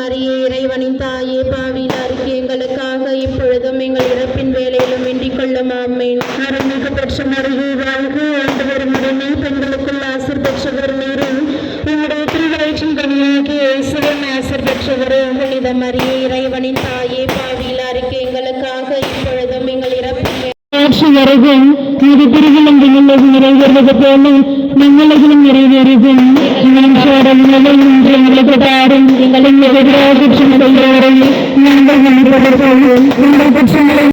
மரியே இறைவனின் தாயே பாவிலாருக்கு எங்களுக்காக இப்பொழுதும் எங்கள் இறப்பின் வேலையிலும் வேண்டிக் கொள்ளும். ஆமேன். பெற்ற மருகு வாழ்க. ஆண்டவர் உடனே பெண்களுக்குள் ஆசிர் பெற்றவர் நீரே. உங்களுடைய திருவயிற்றின் கனியாகி இயேசுவின் ஆசிர் பெற்றவரே புனித மரியே இறைவனின் தாயே பாவிலாருக்கு எங்களுக்காக இப்பொழுதும் எங்கள் இறப்பின் வருகும். இது திருவிழந்து நிலவு நிறைவேறுவது போல നിങ്ങളെങ്കിലും നിറവേറരുത് നിങ്ങളും ചോരങ്ങളും ഞങ്ങൾക്ക് താരും നിങ്ങളും എതിരായ കുറ്റങ്ങളോടെ ഞങ്ങൾ ഞങ്ങളുടെ പക്ഷങ്ങളെ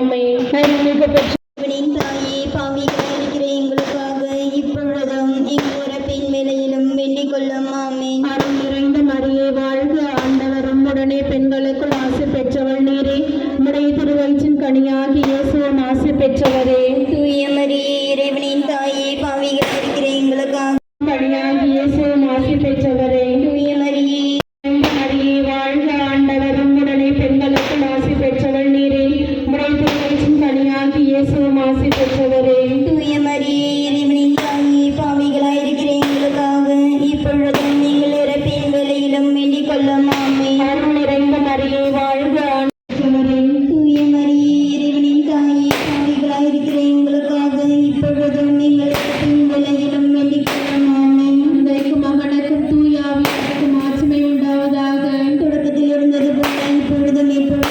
இவனின் தாயே பாவிகளாய் இருக்கிற எங்களுக்காக இப்பொழுதும் இங்குறப்பின் வேலையிலும் வேண்டிக் கொள்ளும். ஆமேன். அருள் நிறைந்த மரியே வாழ்க ஆண்டவர். உம்முடனே பெண்களுக்குள் ஆசை பெற்றவள் நீரே. உம்முடைய திருவயிற்றின் கனியாகி இயேசுவும் ஆசை பெற்றவரே. the neighborhood.